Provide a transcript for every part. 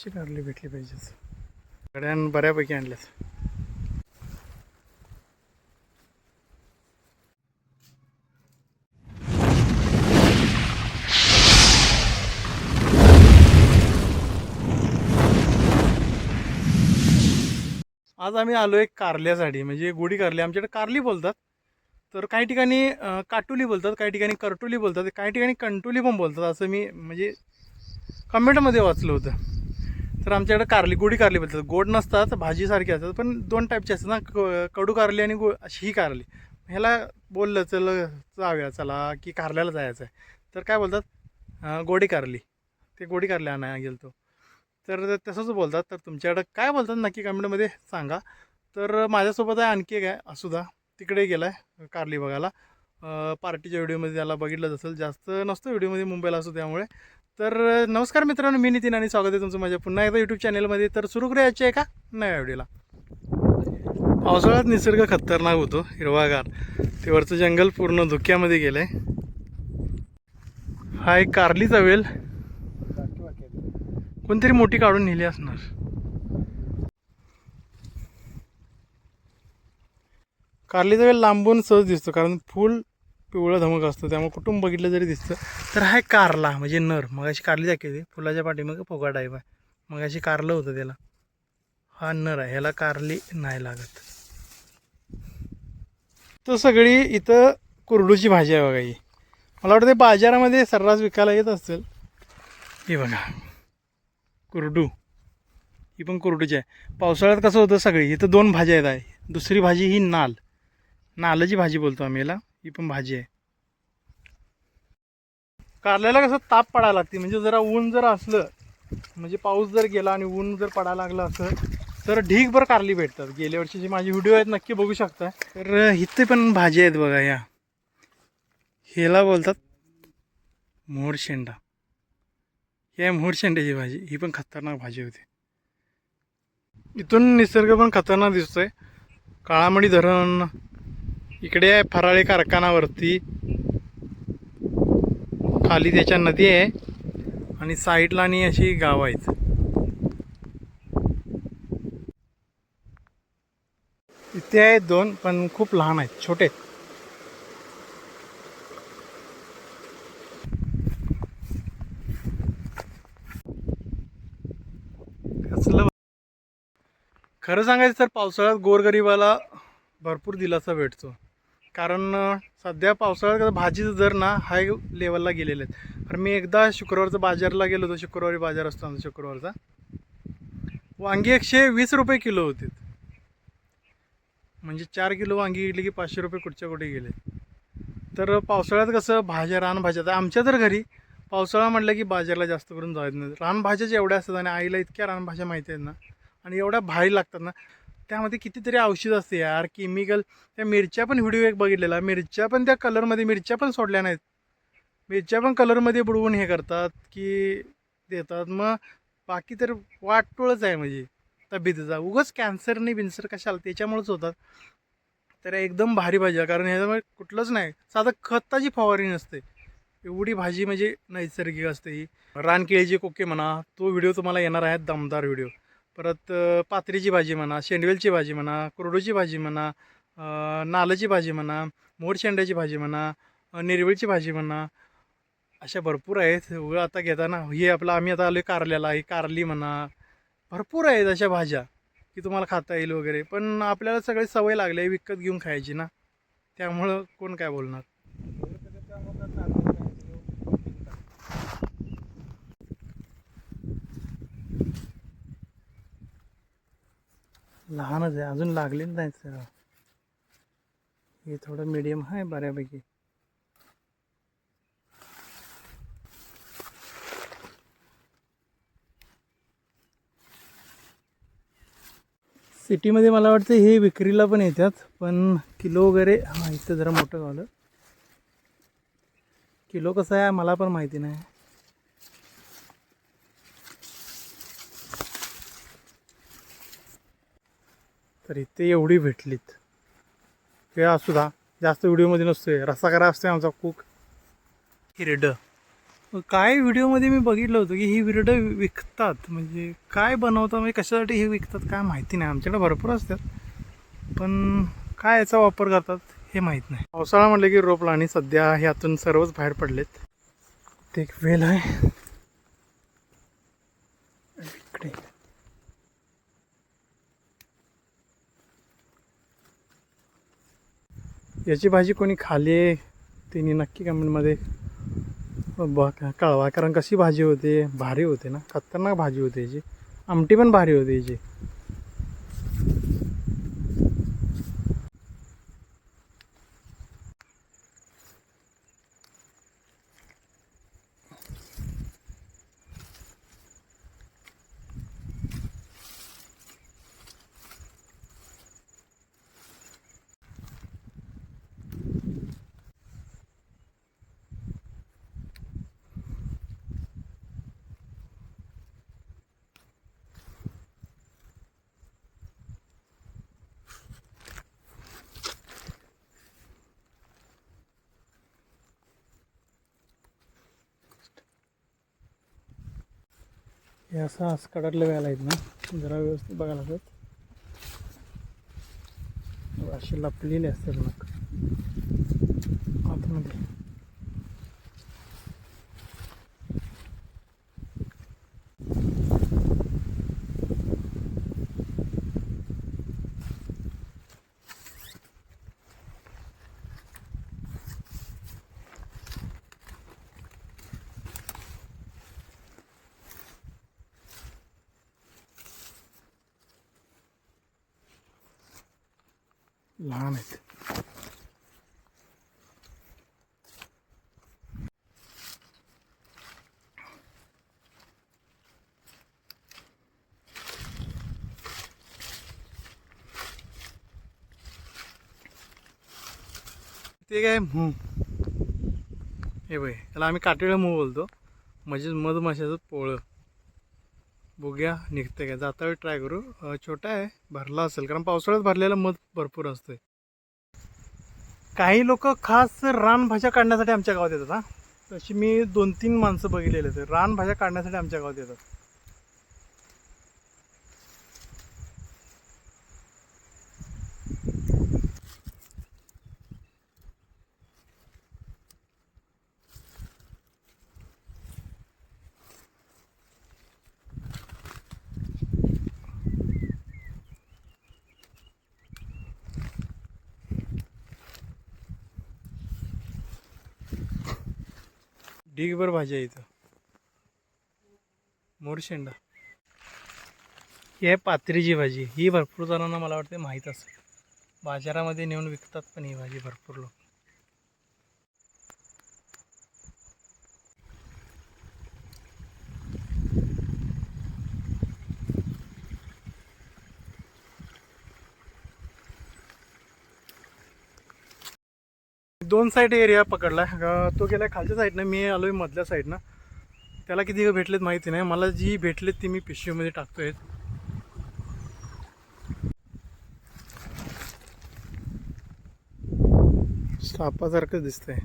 अशी कारली भेटली पाहिजेच. गड्यान बऱ्यापैकी आणल्यात. आज आम्ही आलो एक कारल्यासाठी म्हणजे गोडी कारली आमच्याकडे कारली बोलतात तर काही ठिकाणी काटुली बोलतात काही ठिकाणी करटुली बोलतात काही ठिकाणी कंटुली पण बोलतात असं मी म्हणजे कमेंटमध्ये वाचलं होतं. तर आमच्याकडे कारली गोडी कारली बोलतात गोड नसतात भाजीसारखी असतात पण दोन टाईपची असतात ना. क- कडू कारली आणि गो अशी ही कारली. ह्याला बोललं चल जाऊया चला की कारल्याला जायचं आहे तर काय बोलतात? गोडी कारली. ते गोडी कारली आणायला गेलतो. तर तसंच बोलतात. तर तुमच्याकडं काय बोलतात नक्की कमेंटमध्ये सांगा. तर माझ्यासोबत आहे आणखी एक आहे असुदा तिकडे गेला आहे कारली बघायला. पार्टीच्या व्हिडिओमध्ये त्याला बघितलं असेल. जास्त नसतं व्हिडिओमध्ये मुंबईला असतो त्यामुळे तर नमस्कार मित्रांनो मी नितीन आणि स्वागत आहे तुमचं माझ्या पुन्हा एकदा यूट्यूब चॅनलमध्ये तर सुरू करायचे आहे का नव्या व्हिडिओला पावसाळ्यात निसर्ग खतरनाक होतो हिरवागार. ते वरचं जंगल पूर्ण धुक्यामध्ये गेलं आहे हा एक कारलीचा चवेल कोणतरी मोठी काढून नेली असणार. कारलीचा चवेल लांबून सहज दिसतो कारण फुल पिवळं धमक असतं त्यामुळे कुटुंब बघितलं जरी दिसतं तर हा कारला म्हणजे नर. मग अशी कारली दाखवते फुलाच्या पाठीमागे फोगा टाईप आहे मग अशी कारलं होतं त्याला. हा नर आहे ह्याला कारली नाही लागत. तर सगळी इथं कुरडूची भाजी आहे बघा ही. मला वाटतं बाजारामध्ये सर्रास विकायला येत असेल हे बघा. कुरडू. ही पण कुरडूची आहे. पावसाळ्यात कसं होतं सगळी इथं दोन भाज्या आहेत. आहे. दुसरी भाजी ही नाल. नालाची भाजी बोलतो आम्ही याला. ही पण भाजी आहे. कारल्याला कसं ताप पडायला लागते म्हणजे जरा ऊन जर असलं म्हणजे पाऊस जर गेला आणि ऊन जर पडायला लागलं असं तर ढीगभर कारली भेटतात. गेल्या जे माझे व्हिडिओ आहेत नक्की बघू शकता. तर इथे पण भाजी आहेत बघा या. ह्याला बोलतात मोरशेंडा ही आहे मोहरशेंड्याची भाजी ही पण खतरनाक भाजी होती. इथून निसर्ग पण खतरनाक दिसतोय. काळामडी धरण इकडे आहे फराळे कारखानावरती. खाली त्याच्या नदी आहे आणि साईडला आणि अशी गाव आहेत. इथे आहेत दोन पण खूप लहान आहेत छोटे आहेत. खरं सांगायचं तर पावसाळ्यात गोरगरिबाला भरपूर दिलासा भेटतो. कारण सध्या पावसाळ्यात भाजीचं दर ना हाय लेवलला गेलेले आहेत. कारण मी एकदा शुक्रवारचा बाजारला गेलो होतो शुक्रवारी बाजार असतो आमचा शुक्रवारचा. वांगी एकशे वीस रुपये किलो होते. म्हणजे चार किलो वांगी घेतली की पाचशे रुपये कुठच्या कुठे गेले. तर पावसाळ्यात कसं भाज्या रानभाज्या तर आमच्या तर घरी पावसाळा म्हटलं की बाजारला जास्त करून जायचं नाही रानभाज्याच एवढ्या असतात आणि आईला इतक्या रानभाज्या माहिती आहेत ना आणि एवढ्या भारी लागतात ना त्यामध्ये कितीतरी औषध असते यार केमिकल त्या मिरच्या पण व्हिडिओ एक बघितलेला. मिरच्या पण त्या कलरमध्ये मिरच्या पण सोडल्या नाहीत. मिरच्या पण कलरमध्ये बुडवून हे करतात की देतात. मग बाकी तर वाटोळच आहे म्हणजे. तब्येतीचा. उगाच कॅन्सर नाही बिन्सर कशाला? त्याच्यामुळेच होतात. तर एकदम भारी भाजी आहे. कारण ह्याच्यामुळे कुठलंच नाही. साधं खताची फवारणी नसते. एवढी भाजी म्हणजे नैसर्गिक असते ही. रानकेळीचे कोके म्हणा तो व्हिडिओ तुम्हाला येणार आहे दमदार व्हिडिओ परत पात्रीची भाजी म्हणा शेंडवेलची भाजी म्हणा कुरडूची भाजी म्हणा नालाची भाजी म्हणा मोरशेंड्याची भाजी म्हणा अं, भाजी म्हणा अशा भरपूर आहेत. आता घेताना हे आपलं आम्ही आता आलो कारल्याला ही कारली म्हणा भरपूर आहेत अशा भाज्या की तुम्हाला खाता येईल वगैरे. पण आपल्याला सगळी सवय लागली आहे विकत घेऊन खायची ना. त्यामुळं कोण काय बोलणार? लहानच आहे. अजून लागलेलं नाही सर हे थोडं मीडियम आहे बऱ्यापैकी. सिटीमध्ये मला वाटतं हे विक्रीला पण येतात पण किलो वगैरे हां इथं जरा मोठं झालं. किलो कसं आहे मला पण माहिती नाही. तर इथे एवढी भेटलीत. हे असूदा जास्त व्हिडिओमध्ये नसतोय. रस्सा करा असतोय आमचा कुक हिरड काय व्हिडिओमध्ये मी बघितलं होतं की ही विरडं विकतात. म्हणजे काय बनवतात म्हणजे कशासाठी हे विकतात काय माहिती नाही. आमच्याकडे भरपूर असतात. पण काय याचा वापर करतात हे माहीत नाही. पावसाळा म्हटलं की रोपला आणि सध्या ह्यातून सर्वच बाहेर पडलेत. ते एक वेल आहे. इकडे याची भाजी कोणी खाली त्यांनी नक्की कमेंटमध्ये ब कळवा. कारण कशी भाजी होते? भारी होते ना. खतरनाक भाजी होते याची. आमटी पण भारी होते याची. हे असं आसकडातले व्हायला आहेत ना. जरा व्यवस्थित बघायला लागत असे लपलेले असतात मग लहान आहेत. ते काय हे बघ त्याला आम्ही काटेळ मू बोलतो. म्हणजे मधमाशाचं पोळं. बघूया निघते का? जाता वेळी ट्राय करू. छोटा आहे भरला असेल कारण पावसाळ्यात भरलेलं मध भरपूर असतंय. काही लोक खास रानभाज्या काढण्यासाठी आमच्या गावात येतात हा. तशी मी दोन तीन माणसं बघितलेली आहेत. रानभाज्या काढण्यासाठी आमच्या गावात येतात. ढीगभर भाज्या इथं. मोरशेंडा. ही आहे पात्रीची भाजी ही भरपूर जणांना मला वाटते माहीत असेल. बाजारामध्ये नेऊन विकतात पण ही भाजी भरपूर लोक. दोन साईड एरिया पकडला. तो गेला खालच्या साईडनं मी आलोय मधल्या साईडनं त्याला किती भेटलेत माहिती नाही. मला जी भेटलेत ती मी पिशवीमध्ये टाकतोय. सापासारखं दिसतंय.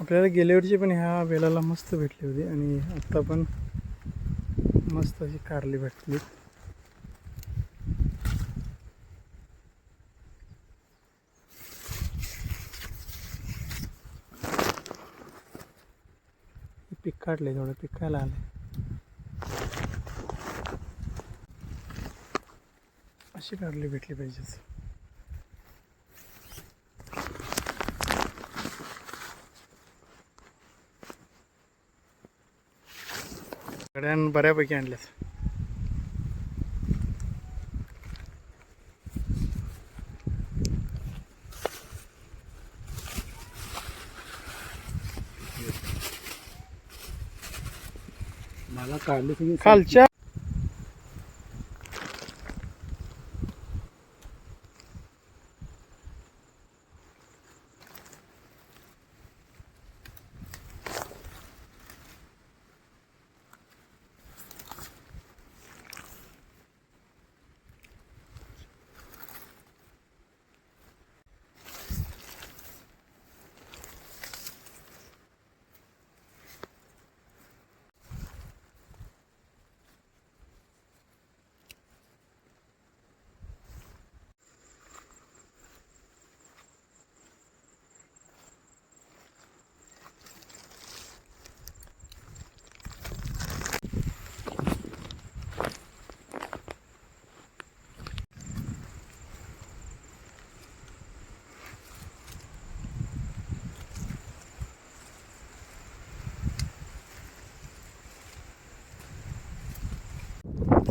आपल्याला गेल्या वर्षी पण ह्या वेळेला मस्त भेटली होती आणि आत्ता पण मस्त अशी कारली भेटली. पीक काढले थोडं पिकायला आले अशी काढली भेटली पाहिजे गड्यान बऱ्यापैकी आणल्यास काढली तुम्ही खालच्या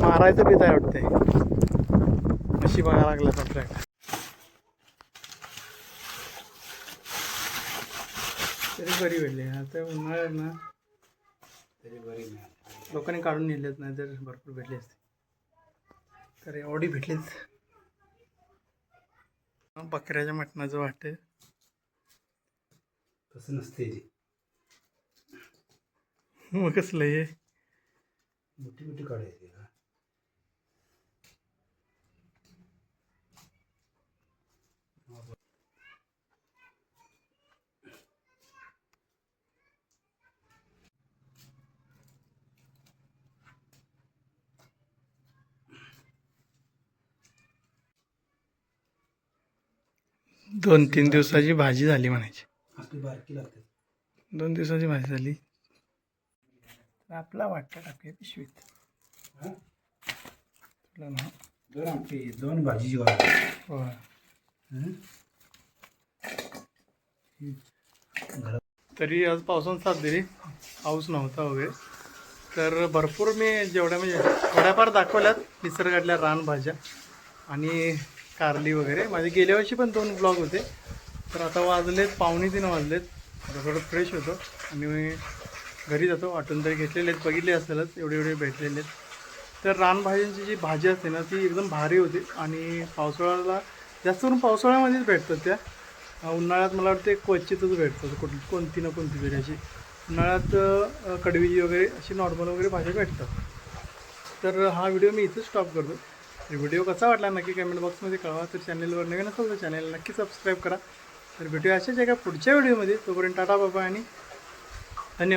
मारायचं बेत आहे वाटते अशी बघायला लागला पत्र तरी बरी भेटली. आता उन्हाळ्यात ना तरी बरी लोकांनी काढून नेलेत नाही तर भरपूर भेटली असते. तर एवढी भेटलीच बकऱ्याच्या मटणाचं वाटतं तसं नसते मग कसलं हे मोठी मोठी काढायची दोन तीन दिवसाची भाजी झाली म्हणायची. दोन दिवसाची भाजी झाली. आपला वाटतं टाकूया पिशवीत? तुला ना. दोन हो? तरी आज पावसानं साथ दिली. पाऊस नव्हता वगैरे. तर भरपूर मी जेवढ्या म्हणजे थोड्याफार दाखवल्यात निसर्गातल्या रानभाज्या. आणि कारली वगैरे. माझे गेल्या वर्षी पण दोन ब्लॉग होते. तर आता वाजलेत पावणे तीन वाजलेत. आता थोडं फ्रेश होतो. आणि मी घरी जातो. वाटून तरी घेतलेले आहेत. बघितले असेलच एवढे एवढे भेटलेले आहेत. तर रानभाज्यांची जी भाजी असते ना ती एकदम भारी होती. आणि पावसाळ्याला जास्त करून पावसाळ्यामध्येच भेटतात त्या. उन्हाळ्यात मला वाटते क्वचितच भेटतात. कुठ कोणती ना कोणती तरी अशी. उन्हाळ्यात कडवीजी वगैरे अशी नॉर्मल वगैरे भाज्या भेटतात. तर हा व्हिडिओ मी इथंच स्टॉप करतो. व्हिडिओ कसा वाटला नक्की कमेंट बॉक्समध्ये कळवा. तर चॅनलवर नवीन असेल तर चॅनल नक्की सबस्क्राईब करा. तर भेटूया अशाच एका पुढच्या व्हिडिओमध्ये तोपर्यंत टाटा बाबा आणि धन्यवाद.